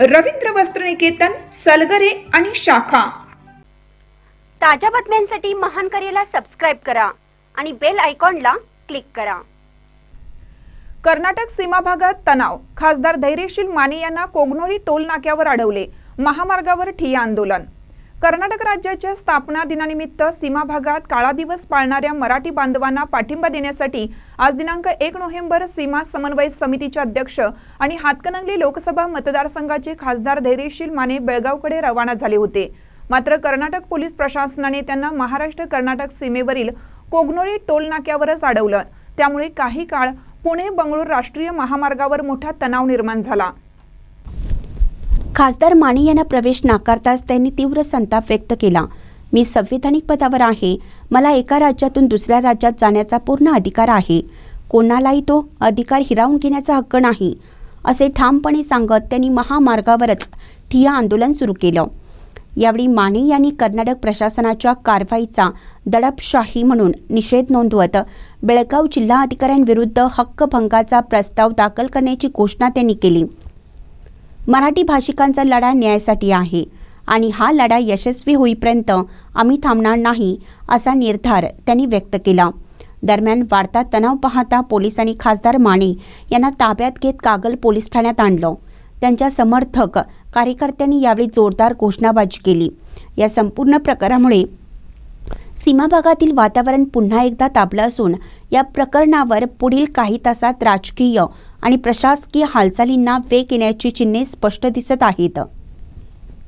रवींद्र वस्त्रनिकेतन सलगरे आणि शाखा. ताज्या बातम्यांसाठी महान करेला सबस्क्राईब करा आणि बेल आयकॉनला क्लिक करा. कर्नाटक सीमा भागात तणाव. खासदार धैर्यशील माने यांना कोगनोळी टोल नाक्यावर अडवले. महामार्गावर ठिय्या आंदोलन. कर्नाटक राज्याच्या स्थापना दिनानिमित्त सीमा भागात काळा दिवस पाळणाऱ्या मराठी बांधवांना पाठिंबा देण्यासाठी आज दिनांक एक नोव्हेंबर सीमा समन्वय समितीचे अध्यक्ष आणि हातकणंगले लोकसभा मतदारसंघाचे खासदार धैर्यशील माने बेळगावकडे रवाना झाले होते. मात्र कर्नाटक पोलीस प्रशासनाने त्यांना महाराष्ट्र कर्नाटक सीमेवरील कोगनोळी टोल नाक्यावरच अडवलं. त्यामुळे काही काळ पुणे बंगळूर राष्ट्रीय महामार्गावर मोठा तणाव निर्माण झाला. खासदार माने यांना प्रवेश नाकारताच त्यांनी तीव्र संताप व्यक्त केला. मी संविधानिक पदावर आहे. मला एका राज्यातून दुसऱ्या राज्यात जाण्याचा पूर्ण अधिकार आहे. कोणालाही तो अधिकार हिरावून घेण्याचा हक्क नाही असे ठामपणे सांगत त्यांनी महामार्गावरच ठिया आंदोलन सुरू केलं. यावेळी माने यांनी कर्नाटक प्रशासनाच्या कारवाईचा दडपशाही म्हणून निषेध नोंदवत बेळगाव जिल्हा अधिकाऱ्यांविरुद्ध हक्कभंगाचा प्रस्ताव दाखल करण्याची घोषणा त्यांनी केली. मराठी भाषिकांचा लढा न्यायासाठी आहे. आणि हा लढा यशस्वी होईपर्यंत आम्ही थांबणार नाही असा निर्धार त्यांनी व्यक्त केला. दरम्यान वाढता तणाव पाहता पोलिसांनी खासदार माने यांना ताब्यात घेत कागल पोलीस ठाण्यात आणलं. त्यांच्या समर्थक कार्यकर्त्यांनी यावेळी जोरदार घोषणाबाजी केली. या संपूर्ण प्रकारामुळे सीमा भागातील वातावरण पुन्हा एकदा तापलं असून या प्रकरणावर पुढील काही तासात राजकीय आणि प्रशासकीय हालचालींना वेग येण्याची चिन्हे स्पष्ट दिसत आहेत.